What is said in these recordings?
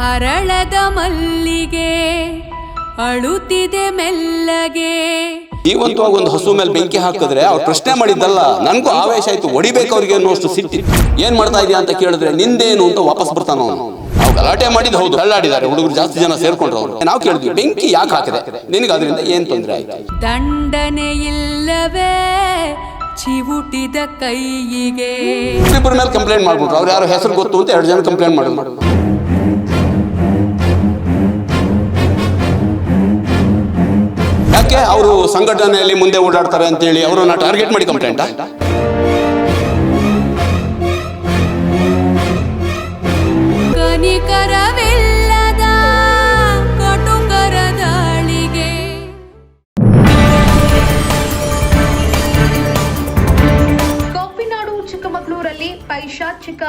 ಹರಳದ ಮಲ್ಲಿಗೆ ಅಳುತ್ತಿದೆ ಮೆಲ್ಲಗೆ. ಜೀವಂತವಾಗಿ ಒಂದು ಹಸು ಮೇಲೆ ಬೆಂಕಿ ಹಾಕಿದ್ರೆ ಅವ್ರು ಪ್ರಶ್ನೆ ಮಾಡಿದ್ದಲ್ಲ ನನಗೂ ಆವೇಶ ಆಯ್ತು ಹೊಡಿಬೇಕು ಅವ್ರಿಗೆ ಅನ್ನೋಷ್ಟು ಸಿಟ್ಟಿ. ಏನ್ ಮಾಡ್ತಾ ಇದೀಯ ಅಂತ ಕೇಳಿದ್ರೆ ನಿಂದೇನು ಅಂತ ವಾಪಸ್ ಬರ್ತಾನ ಅವನು. ಗಲಾಟೆ ಮಾಡಿದ್ ಹೌದು ಕಳ್ಳಾಡಿದ್ದಾರೆ ಹುಡುಗರು ಜಾಸ್ತಿ ಜನ ಸೇರ್ಕೊಂಡ್ರು ಅವರು. ನಾವು ಕೇಳಿದ್ವಿ ಬೆಂಕಿ ಯಾಕೆ ಹಾಕಿದೆ? ನಿನಗೆ ಅದರಿಂದ ಏನ್ ತೊಂದರೆ ಆಯ್ತು? ದಂಡನೆ ಇಲ್ಲವೇ ಚಿವುಟಿದ ಕೈಯಿಗೆ. ಇಬ್ಬರ ಮೇಲೆ ಕಂಪ್ಲೇಂಟ್ ಮಾಡ್ಬಿಟ್ರು ಅವ್ರು ಯಾರು ಹೆಸರು ಗೊತ್ತು ಅಂತ ಎರಡು ಜನ ಕಂಪ್ಲೇಂಟ್ ಮಾಡಿದ್ರು. ಯಾಕೆ ಅವರು ಸಂಘಟನೆಯಲ್ಲಿ ಮುಂದೆ ಓಡಾಡ್ತಾರೆ ಅಂತೇಳಿ ಅವರನ್ನ ಟಾರ್ಗೆಟ್ ಮಾಡಿ ಕಂಪ್ಲೇಂಟ್ ಕಾಫಿನಾಡು ಚಿಕ್ಕಮಗಳೂರಲ್ಲಿ ಪೈಶಾಚಿಕ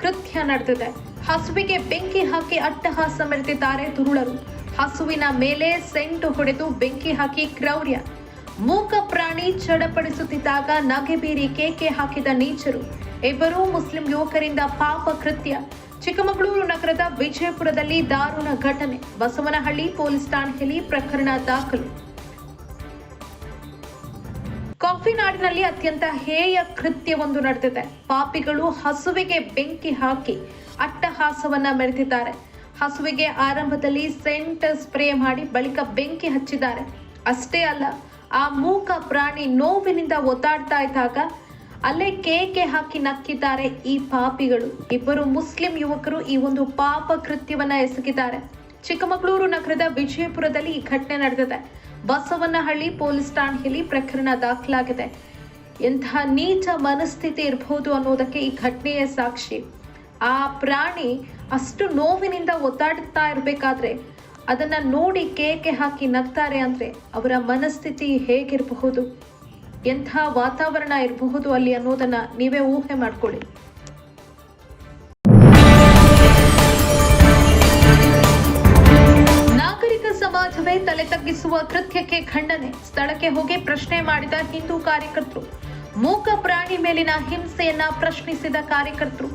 ಕೃತ್ಯ ನಡೆದಿದೆ. ಹಸುವಿಗೆ ಬೆಂಕಿ ಹಾಕಿ ಅಟ್ಟಹಾಸ ಮೆರೆದಿದ್ದಾರೆ ದುರುಳರು. ಹಸುವಿನ ಮೇಲೆ ಸೆಂಟು ಹೊಡೆದು ಬೆಂಕಿ ಹಾಕಿ ಕ್ರೌರ್ಯ. ಮೂಕ ಪ್ರಾಣಿ ಚಡಪಡಿಸುತ್ತಿದ್ದಾಗ ನಗೆಬೀರಿ ಕೇಕೆ ಹಾಕಿದ ನೀಚರು. ಇಬ್ಬರೂ ಮುಸ್ಲಿಂ ಯುವಕರಿಂದ ಪಾಪ ಕೃತ್ಯ. ಚಿಕ್ಕಮಗಳೂರು ನಗರದ ವಿಜಯಪುರದಲ್ಲಿ ದಾರುಣ ಘಟನೆ. ಬಸವನಹಳ್ಳಿ ಪೊಲೀಸ್ ಠಾಣೆಯಲ್ಲಿ ಪ್ರಕರಣ ದಾಖಲು. ಕಾಫಿ ನಾಡಿನಲ್ಲಿ ಅತ್ಯಂತ ಹೇಯ ಕೃತ್ಯವೊಂದು ನಡೆದಿದೆ. ಪಾಪಿಗಳು ಹಸುವಿಗೆ ಬೆಂಕಿ ಹಾಕಿ ಅಟ್ಟಹಾಸವನ್ನ ಮೆರೆದಿದ್ದಾರೆ. ಹಸುವಿಗೆ ಆರಂಭದಲ್ಲಿ ಸೆಂಟ್ ಸ್ಪ್ರೇ ಮಾಡಿ ಬಳಿಕ ಬೆಂಕಿ ಹಚ್ಚಿದ್ದಾರೆ. ಅಷ್ಟೇ ಅಲ್ಲ, ಆ ಮೂಕ ಪ್ರಾಣಿ ನೋವಿನಿಂದ ಒತ್ತಾಡ್ತಾ ಇದ್ದಾಗ ಅಲ್ಲೇ ಕೇಕೆ ಹಾಕಿ ನಕ್ಕಿದ್ದಾರೆ ಈ ಪಾಪಿಗಳು. ಇಬ್ಬರು ಮುಸ್ಲಿಂ ಯುವಕರು ಈ ಒಂದು ಪಾಪ ಕೃತ್ಯವನ್ನ ಎಸಗಿದ್ದಾರೆ. ಚಿಕ್ಕಮಗಳೂರು ನಗರದ ವಿಜಯಪುರದಲ್ಲಿ ಈ ಘಟನೆ ನಡೆದಿದೆ. ಬಸವನಹಳ್ಳಿ ಪೊಲೀಸ್ ಠಾಣೆಯಲ್ಲಿ ಪ್ರಕರಣ ದಾಖಲಾಗಿದೆ. ಎಂತಹ ನೀಚ ಮನಸ್ಥಿತಿ ಇರಬಹುದು ಅನ್ನೋದಕ್ಕೆ ಈ ಘಟನೆಯ ಸಾಕ್ಷಿ. ಆ ಪ್ರಾಣಿ ಅಷ್ಟು ನೋವಿನಿಂದ ಒದ್ದಾಡ್ತಾ ಇರಬೇಕಾದ್ರೆ ಅದನ್ನ ನೋಡಿ ಕೇಕೆ ಹಾಕಿ ನಗ್ತಾರೆ ಅಂದ್ರೆ ಅವರ ಮನಸ್ಥಿತಿ ಹೇಗಿರಬಹುದು? ಎಂಥ ವಾತಾವರಣ ಇರಬಹುದು ಅಲ್ಲಿ ಅನ್ನೋದನ್ನ ನೀವೇ ಊಹೆ ಮಾಡ್ಕೊಳ್ಳಿ. ನಾಗರಿಕ ಸಮಾಜವೇ ತಲೆ ತಗ್ಗಿಸುವ ಕೃತ್ಯಕ್ಕೆ ಖಂಡನೆ. ಸ್ಥಳಕ್ಕೆ ಹೋಗಿ ಪ್ರಶ್ನೆ ಮಾಡಿದ ಹಿಂದೂ ಕಾರ್ಯಕರ್ತರು, ಮೂಕ ಪ್ರಾಣಿ ಮೇಲಿನ ಹಿಂಸೆಯನ್ನ ಪ್ರಶ್ನಿಸಿದ ಕಾರ್ಯಕರ್ತರು,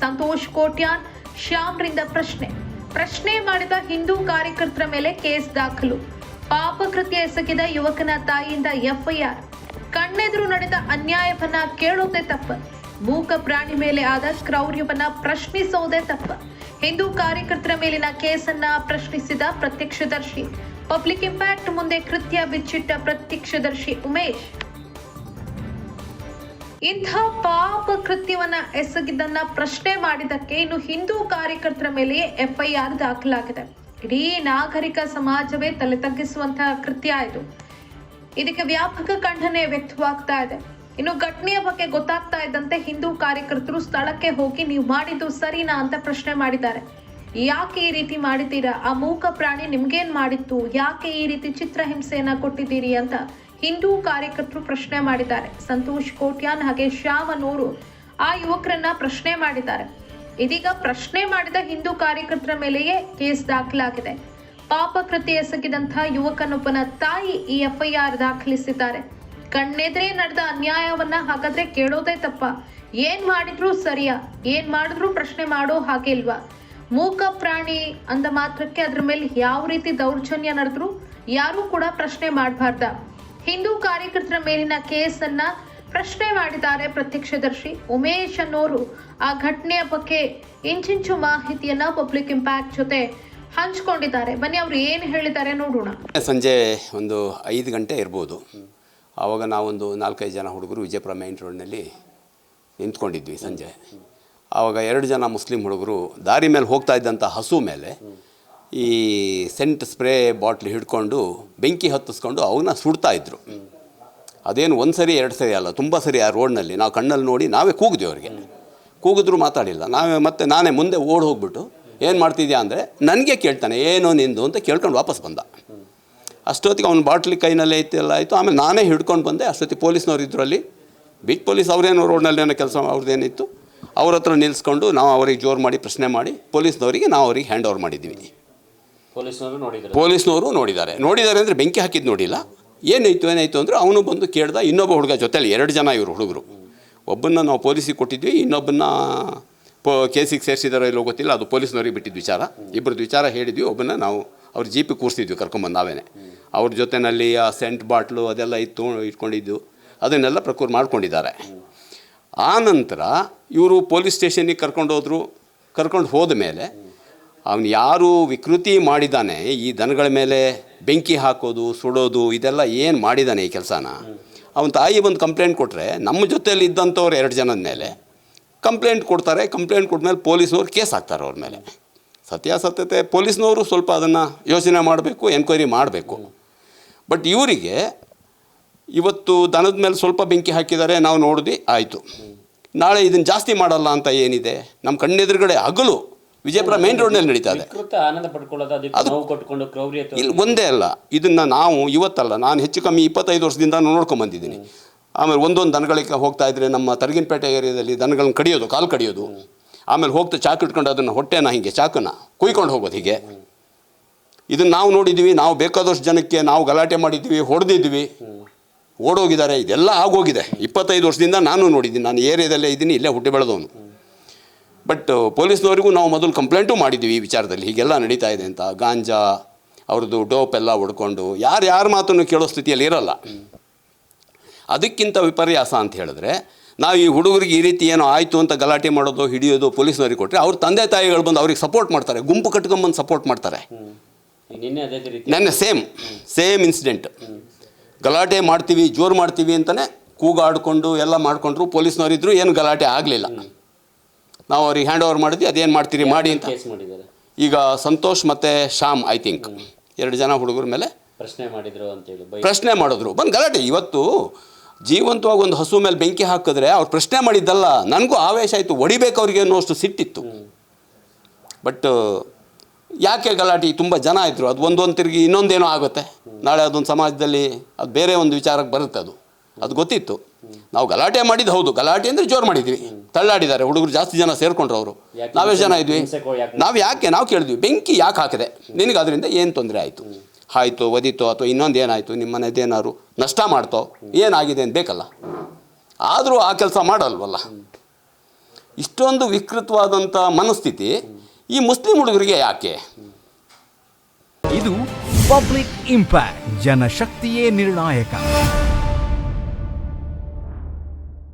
ಸಂತೋಷ್ ಕೋಟ್ಯಾನ್ ಶ್ಯಾಮ್ರಿಂದ ಪ್ರಶ್ನೆ. ಪ್ರಶ್ನೆ ಮಾಡಿದ ಹಿಂದೂ ಕಾರ್ಯಕರ್ತರ ಮೇಲೆ ಕೇಸ್ ದಾಖಲು. ಪಾಪಕೃತ್ಯ ಎಸಗಿದ ಯುವಕನ ತಾಯಿಯಿಂದ ಎಫ್ಐಆರ್. ಕಣ್ಣೆದುರು ನಡೆದ ಅನ್ಯಾಯವನ್ನ ಕೇಳೋದೇ ತಪ್ಪ. ಮೂಕ ಪ್ರಾಣಿ ಮೇಲೆ ಆದ ಕ್ರೌರ್ಯವನ್ನ ಪ್ರಶ್ನಿಸೋದೇ ತಪ್ಪ. ಹಿಂದೂ ಕಾರ್ಯಕರ್ತರ ಮೇಲಿನ ಕೇಸನ್ನ ಪ್ರಶ್ನಿಸಿದ ಪ್ರತ್ಯಕ್ಷದರ್ಶಿ. ಪಬ್ಲಿಕ್ ಇಂಪ್ಯಾಕ್ಟ್ ಮುಂದೆ ಕೃತ್ಯ ಬಿಚ್ಚಿಟ್ಟ ಪ್ರತ್ಯಕ್ಷದರ್ಶಿ ಉಮೇಶ್. ಇಂಥ ಪಾಪ ಕೃತ್ಯವನ್ನ ಎಸಗಿದ್ದನ್ನ ಪ್ರಶ್ನೆ ಮಾಡಿದಕ್ಕೆ ಇನ್ನು ಹಿಂದೂ ಕಾರ್ಯಕರ್ತರ ಮೇಲೆ ಎಫ್ಐಆರ್ ದಾಖಲಾಗಿದೆ. ಇಡೀ ನಾಗರಿಕ ಸಮಾಜವೇ ತಲೆ ತಗ್ಗಿಸುವಂತಹ ಕೃತ್ಯ ಇದು. ಇದಕ್ಕೆ ವ್ಯಾಪಕ ಖಂಡನೆ ವ್ಯಕ್ತವಾಗ್ತಾ ಇದೆ. ಇನ್ನು ಘಟನೆಯ ಬಗ್ಗೆ ಗೊತ್ತಾಗ್ತಾ ಇದ್ದಂತೆ ಹಿಂದೂ ಕಾರ್ಯಕರ್ತರು ಸ್ಥಳಕ್ಕೆ ಹೋಗಿ ನೀವು ಮಾಡಿದ್ದು ಸರಿನಾ ಅಂತ ಪ್ರಶ್ನೆ ಮಾಡಿದ್ದಾರೆ. ಯಾಕೆ ಈ ರೀತಿ ಮಾಡಿದ್ದೀರಾ? ಆ ಮೂಕ ಪ್ರಾಣಿ ನಿಮ್ಗೇನ್ ಮಾಡಿತ್ತು? ಯಾಕೆ ಈ ರೀತಿ ಚಿತ್ರಹಿಂಸೆಯನ್ನ ಕೊಟ್ಟಿದ್ದೀರಿ ಅಂತ ಹಿಂದೂ ಕಾರ್ಯಕರ್ತರು ಪ್ರಶ್ನೆ ಮಾಡಿದ್ದಾರೆ. ಸಂತೋಷ್ ಕೋಟ್ಯಾನ್ ಹಾಗೆ ಶ್ಯಾಮ್ ಅನ್ನೋರು ಆ ಯುವಕರನ್ನ ಪ್ರಶ್ನೆ ಮಾಡಿದ್ದಾರೆ. ಇದೀಗ ಪ್ರಶ್ನೆ ಮಾಡಿದ ಹಿಂದೂ ಕಾರ್ಯಕರ್ತರ ಮೇಲೆಯೇ ಕೇಸ್ ದಾಖಲಾಗಿದೆ. ಪಾಪ ಕೃತಿ ಎಸಗಿದಂತಹ ಯುವಕನೊಬ್ಬನ ತಾಯಿ ಈ ಎಫ್ಐಆರ್ ದಾಖಲಿಸಿದ್ದಾರೆ. ಕಣ್ಣೆದ್ರೆ ನಡೆದ ಅನ್ಯಾಯವನ್ನ ಹಾಗಾದ್ರೆ ಕೇಳೋದೇ ತಪ್ಪ. ಏನ್ ಮಾಡಿದ್ರು ಸರಿಯಾ? ಏನ್ ಮಾಡಿದ್ರು ಪ್ರಶ್ನೆ ಮಾಡೋ ಹಾಗೆ ಇಲ್ವಾ? ಮೂಕ ಪ್ರಾಣಿ ಅಂದ ಮಾತ್ರಕ್ಕೆ ಅದ್ರ ಮೇಲೆ ಯಾವ ರೀತಿ ದೌರ್ಜನ್ಯ ನಡೆದ್ರು ಯಾರು ಕೂಡ ಪ್ರಶ್ನೆ ಮಾಡಬಾರ್ದ? ಹಿಂದೂ ಕಾರ್ಯಕರ್ತರ ಮೇಲಿನ ಕೇಸನ್ನ ಪ್ರಶ್ನೆ ಮಾಡಿದ್ದಾರೆ ಪ್ರತ್ಯಕ್ಷದರ್ಶಿ. ಉಮೇಶ್ ಅನ್ನೋರು ಆ ಘಟನೆಯ ಬಗ್ಗೆ ಇಂಚಿಂಚು ಮಾಹಿತಿಯನ್ನ ಪಬ್ಲಿಕ್ ಇಂಪ್ಯಾಕ್ಟ್ ಜೊತೆ ಹಂಚ್ಕೊಂಡಿದ್ದಾರೆ. ಬನ್ನಿ, ಅವರು ಏನು ಹೇಳಿದ್ದಾರೆ ನೋಡೋಣ. ಸಂಜೆ ಒಂದು ಐದು ಗಂಟೆ ಇರ್ಬೋದು. ಆವಾಗ ನಾವೊಂದು ನಾಲ್ಕೈದು ಜನ ಹುಡುಗರು ವಿಜಯಪುರ ಮೇನ್ ರೋಡ್ನಲ್ಲಿ ನಿಂತ್ಕೊಂಡಿದ್ವಿ ಸಂಜೆ. ಆವಾಗ ಎರಡು ಜನ ಮುಸ್ಲಿಂ ಹುಡುಗರು ದಾರಿ ಮೇಲೆ ಹೋಗ್ತಾ ಇದ್ದಂಥ ಹಸು ಮೇಲೆ ಈ ಸೆಂಟ್ ಸ್ಪ್ರೇ ಬಾಟ್ಲ್ ಹಿಡ್ಕೊಂಡು ಬೆಂಕಿ ಹತ್ತಿಸ್ಕೊಂಡು ಅವನ್ನ ಸುಡ್ತಾ ಇದ್ರು. ಅದೇನು ಒಂದು ಸರಿ, ಎರಡು ಸರಿ ಅಲ್ಲ, ತುಂಬ ಸರಿ ಆ ರೋಡ್ನಲ್ಲಿ ನಾವು ಕಣ್ಣಲ್ಲಿ ನೋಡಿ ನಾವೇ ಕೂಗಿದ್ವಿ ಅವರಿಗೆ. ಕೂಗಿದ್ರು ಮಾತಾಡಿಲ್ಲ. ನಾವೇ ಮತ್ತೆ ನಾನೇ ಮುಂದೆ ಓಡಿ ಹೋಗ್ಬಿಟ್ಟು ಏನು ಮಾಡ್ತಿದ್ಯಾ ಅಂದರೆ ನನಗೆ ಕೇಳ್ತಾನೆ, ಏನೋ ನಿಂದು? ಅಂತ ಕೇಳ್ಕೊಂಡು ವಾಪಸ್ ಬಂದ. ಅಷ್ಟೊತ್ತಿಗೆ ಅವ್ನ ಬಾಟ್ಲಿ ಕೈನಲ್ಲೇ ಇತ್ತೆಲ್ಲ ಆಯಿತು. ಆಮೇಲೆ ನಾನೇ ಹಿಡ್ಕೊಂಡು ಬಂದೆ. ಅಷ್ಟೊತ್ತಿಗೆ ಪೊಲೀಸ್ನವ್ರು ಇದ್ರು ಅಲ್ಲಿ. ಪೊಲೀಸ್ ಅವ್ರೇನು ರೋಡ್ನಲ್ಲಿ ಏನೋ ಕೆಲಸ ಅವ್ರದ್ದೇನಿತ್ತು. ಅವ್ರ ಹತ್ರ ನಿಲ್ಲಿಸ್ಕೊಂಡು ನಾವು ಅವ್ರಿಗೆ ಜೋರು ಮಾಡಿ ಪ್ರಶ್ನೆ ಮಾಡಿ ಪೊಲೀಸ್ನವರಿಗೆ ನಾವು ಅವ್ರಿಗೆ ಹ್ಯಾಂಡ್ ಓವರ್ ಮಾಡಿದ್ದೀವಿ ಪೊಲೀಸ್ನವರು ನೋಡಿದ್ದಾರೆ. ನೋಡಿದ್ದಾರೆ. ಅಂದರೆ ಬೆಂಕಿ ಹಾಕಿದ್ದು ನೋಡಿಲ್ಲ. ಏನಾಯಿತು ಏನಾಯಿತು ಅಂದರೆ ಅವನು ಬಂದು ಕೇಳ್ದ ಇನ್ನೊಬ್ಬ ಹುಡುಗ ಜೊತೆಲಿ, ಎರಡು ಜನ ಇವರು ಹುಡುಗರು. ಒಬ್ಬನ್ನ ನಾವು ಪೊಲೀಸಿಗೆ ಕೊಟ್ಟಿದ್ವಿ, ಇನ್ನೊಬ್ಬನ್ನ ಪೋ, ಕೇಸಿಗೆ ಸೇರಿಸಿದಾರೋ ಇಲ್ಲೋ ಗೊತ್ತಿಲ್ಲ, ಅದು ಪೊಲೀಸ್ನವ್ರಿಗೆ ಬಿಟ್ಟಿದ್ದು ವಿಚಾರ. ಇಬ್ಬರದ್ದು ವಿಚಾರ ಹೇಳಿದ್ವಿ, ಒಬ್ಬನ್ನ ನಾವು ಅವ್ರ ಜೀಪಿಗೆ ಕೂರಿಸಿದ್ವಿ ಕರ್ಕೊಂಬಂದು ನಾವೇನೆ. ಅವ್ರ ಜೊತೆನಲ್ಲಿ ಆ ಸೆಂಟ್ ಬಾಟ್ಲು ಅದೆಲ್ಲ ಇತ್ತು, ಇಟ್ಕೊಂಡಿದ್ದು, ಅದನ್ನೆಲ್ಲ ಪ್ರಕೂರ್ ಮಾಡ್ಕೊಂಡಿದ್ದಾರೆ. ಆ ನಂತರ ಇವರು ಪೊಲೀಸ್ ಸ್ಟೇಷನಿಗೆ ಕರ್ಕೊಂಡು ಹೋದರು, ಕರ್ಕೊಂಡು ಹೋದ ಮೇಲೆ ಅವನು ಯಾರು ವಿಕೃತಿ ಮಾಡಿದ್ದಾನೆ, ಈ ದನಗಳ ಮೇಲೆ ಬೆಂಕಿ ಹಾಕೋದು, ಸುಡೋದು, ಇದೆಲ್ಲ ಏನು ಮಾಡಿದ್ದಾನೆ ಈ ಕೆಲಸನ? ಅವನ ತಾಯಿ ಬಂದು ಕಂಪ್ಲೇಂಟ್ ಕೊಟ್ಟರೆ ನಮ್ಮ ಜೊತೆಯಲ್ಲಿ ಇದ್ದಂಥವ್ರು ಎರಡು ಜನದ ಮೇಲೆ ಕಂಪ್ಲೇಂಟ್ ಕೊಡ್ತಾರೆ ಕಂಪ್ಲೇಂಟ್ ಕೊಟ್ಮೇಲೆ ಪೊಲೀಸ್ನವ್ರು ಕೇಸ್ ಹಾಕ್ತಾರೆ ಅವ್ರ ಮೇಲೆ. ಸತ್ಯಾಸತ್ಯತೆ, ಪೊಲೀಸ್ನವರು ಸ್ವಲ್ಪ ಅದನ್ನು ಯೋಚನೆ ಮಾಡಬೇಕು ಎನ್ಕ್ವೈರಿ ಮಾಡಬೇಕು. ಬಟ್ ಇವರಿಗೆ ಇವತ್ತು ದನದ ಮೇಲೆ ಸ್ವಲ್ಪ ಬೆಂಕಿ ಹಾಕಿದ್ದಾರೆ, ನಾವು ನೋಡಿದ್ವಿ, ಆಯಿತು. ನಾಳೆ ಇದನ್ನು ಜಾಸ್ತಿ ಮಾಡಲ್ಲ ಅಂತ ಏನಿದೆ? ನಮ್ಮ ಕಣ್ಣೆದುರುಗಡೆ ಹಗಲು. ವಿಜಯಪುರ ಮೇನ್ ರೋಡ್ನಲ್ಲಿ ನಡೀತಾ ಇದೆ. ಆನಂದ ಪಡ್ಕೊಳ್ಳೋದು ಕ್ರೌರ್ಯ ಇಲ್ಲಿ ಒಂದೇ ಅಲ್ಲ ಇದನ್ನು ನಾವು ಇವತ್ತಲ್ಲ ನಾನು ಹೆಚ್ಚು ಕಮ್ಮಿ ಇಪ್ಪತ್ತೈದು ವರ್ಷದಿಂದ ನೋಡ್ಕೊಂಬಂದಿದ್ದೀನಿ ಆಮೇಲೆ ಒಂದೊಂದು ದನಗಳಿಗೆ ಹೋಗ್ತಾ ಇದ್ರೆ ನಮ್ಮ ತರಗಿನಪೇಟೆ ಏರಿಯಾದಲ್ಲಿ ದನಗಳನ್ನ ಕಡಿಯೋದು ಕಾಲು ಕಡಿಯೋದು. ಆಮೇಲೆ ಹೋಗ್ತಾ ಚಾಕು ಇಟ್ಕೊಂಡು ಅದನ್ನು ಹೊಟ್ಟೆನ ಹಿಂಗೆ ಚಾಕನ್ನ ಕುಯ್ಕೊಂಡು ಹೋಗೋದು ಹೀಗೆ. ಇದನ್ನು ನಾವು ನೋಡಿದ್ದೀವಿ ನಾವು ಬೇಕಾದಷ್ಟು ಜನಕ್ಕೆ ನಾವು ಗಲಾಟೆ ಮಾಡಿದ್ದೀವಿ ಹೊಡೆದಿದ್ವಿ. ಓಡೋಗಿದ್ದಾರೆ ಇದೆಲ್ಲ ಆಗೋಗಿದೆ. ಇಪ್ಪತ್ತೈದು ವರ್ಷದಿಂದ ನಾನು ನೋಡಿದ್ದೀನಿ ನಾನು ಏರಿಯಾದಲ್ಲೇ ಇದ್ದೀನಿ ಇಲ್ಲೇ ಹುಟ್ಟಿ ಬೆಳೆದವನು. ಬಟ್ ಪೊಲೀಸ್ನವರಿಗೂ ನಾವು ಮೊದಲು ಕಂಪ್ಲೇಂಟು ಮಾಡಿದ್ದೀವಿ ಈ ವಿಚಾರದಲ್ಲಿ. ಹೀಗೆಲ್ಲ ನಡೀತಾ ಇದೆ ಅಂತ. ಗಾಂಜಾ ಅವ್ರದ್ದು ಡೋಪ್ ಎಲ್ಲ ಹೊಡ್ಕೊಂಡು. ಯಾರು ಯಾರ ಮಾತನ್ನು ಕೇಳೋ ಸ್ಥಿತಿಯಲ್ಲಿ ಇರೋಲ್ಲ. ಅದಕ್ಕಿಂತ ವಿಪರ್ಯಾಸ ಅಂತ ಹೇಳಿದ್ರೆ ನಾವು ಈ ಹುಡುಗರಿಗೆ ಈ ರೀತಿ ಏನೋ ಆಯಿತು ಅಂತ ಗಲಾಟೆ ಮಾಡೋದು ಹಿಡಿಯೋದು ಪೊಲೀಸ್ನವ್ರಿಗೆ ಕೊಟ್ಟರೆ ಅವ್ರ ತಂದೆ ತಾಯಿಗಳು ಬಂದು ಅವ್ರಿಗೆ ಸಪೋರ್ಟ್ ಮಾಡ್ತಾರೆ. ಗುಂಪು ಕಟ್ಕೊಂಬಂದು ಸಪೋರ್ಟ್ ಮಾಡ್ತಾರೆ. ನನ್ನ ಸೇಮ್. ಸೇಮ್ ಇನ್ಸಿಡೆಂಟ್ ಗಲಾಟೆ ಮಾಡ್ತೀವಿ ಜೋರು ಮಾಡ್ತೀವಿ ಅಂತಲೇ ಕೂಗಾಡಿಕೊಂಡು ಎಲ್ಲ ಮಾಡಿಕೊಂಡ್ರು ಪೊಲೀಸ್ನವರಿದ್ದರು ಏನು ಗಲಾಟೆ ಆಗಲಿಲ್ಲ. ನಾವು ಅವ್ರಿಗೆ ಹ್ಯಾಂಡ್ ಓವರ್ ಮಾಡಿದ್ವಿ ಅದೇನು ಮಾಡ್ತೀರಿ ಮಾಡಿ ಅಂತ. ಕೇಸ್ ಮಾಡಿದ್ದಾರೆ. ಈಗ ಸಂತೋಷ್ ಮತ್ತು ಶ್ಯಾಮ್ ಐ ಥಿಂಕ್ ಎರಡು ಜನ ಹುಡುಗರ ಮೇಲೆ ಪ್ರಶ್ನೆ ಮಾಡಿದ್ರು ಅಂತೇಳಿ ಪ್ರಶ್ನೆ ಮಾಡಿದ್ರು. ಬಂದು ಗಲಾಟೆ. ಇವತ್ತು ಜೀವಂತವಾಗಿ ಒಂದು ಹಸು ಮೇಲೆ ಬೆಂಕಿ ಹಾಕಿದ್ರೆ ಅವ್ರು ಪ್ರಶ್ನೆ ಮಾಡಿದ್ದಲ್ಲ ನನಗೂ ಆವೇಶ ಆಯಿತು ಹೊಡಿಬೇಕು ಅವ್ರಿಗೆ ಅನ್ನೋಷ್ಟು ಸಿಟ್ಟಿತ್ತು. ಬಟ್ ಯಾಕೆ ಗಲಾಟೆ? ತುಂಬ ಜನ ಇದ್ದರು ಅದು ಒಂದೊಂದು ತಿರುಗಿ ಇನ್ನೊಂದೇನೋ ಆಗುತ್ತೆ. ನಾಳೆ ಅದೊಂದು ಸಮಾಜದಲ್ಲಿ ಅದು ಬೇರೆ ಒಂದು ವಿಚಾರಕ್ಕೆ ಬರುತ್ತೆ ಅದು. ಅದು ಗೊತ್ತಿತ್ತು. ನಾವು ಗಲಾಟೆ ಮಾಡಿದ್ದು ಹೌದು. ಗಲಾಟೆ ಅಂದರೆ ಜೋರು ಮಾಡಿದ್ವಿ. ತಳ್ಳಾಡಿದ್ದಾರೆ. ಹುಡುಗರು ಜಾಸ್ತಿ ಜನ ಸೇರ್ಕೊಂಡ್ರು ಅವರು. ನಾವೆಷ್ಟು ಜನ ಇದ್ವಿ? ನಾವು ಯಾಕೆ? ನಾವು ಕೇಳಿದ್ವಿ. ಬೆಂಕಿ ಯಾಕೆ ಹಾಕಿದೆ? ನಿನಗೆ ಅದರಿಂದ ಏನು ತೊಂದರೆ ಆಯಿತು? ಆಯಿತು ಒದಿತೋ ಅಥವಾ ಇನ್ನೊಂದು ಏನಾಯಿತು? ನಿಮ್ಮ ಮನೆದೇನಾದ್ರು ನಷ್ಟ ಮಾಡ್ತೋ? ಏನಾಗಿದೆ ಅಂತ ಬೇಕಲ್ಲ. ಆದರೂ ಆ ಕೆಲಸ ಮಾಡಲ್ವಲ್ಲ. ಇಷ್ಟೊಂದು ವಿಕೃತವಾದಂಥ ಮನಸ್ಥಿತಿ ಈ ಮುಸ್ಲಿಂ ಹುಡುಗರಿಗೆ ಯಾಕೆ? ಇದು ಪಬ್ಲಿಕ್ ಇಂಪ್ಯಾಕ್ಟ್ ಜನಶಕ್ತಿಯೇ ನಿರ್ಣಾಯಕ.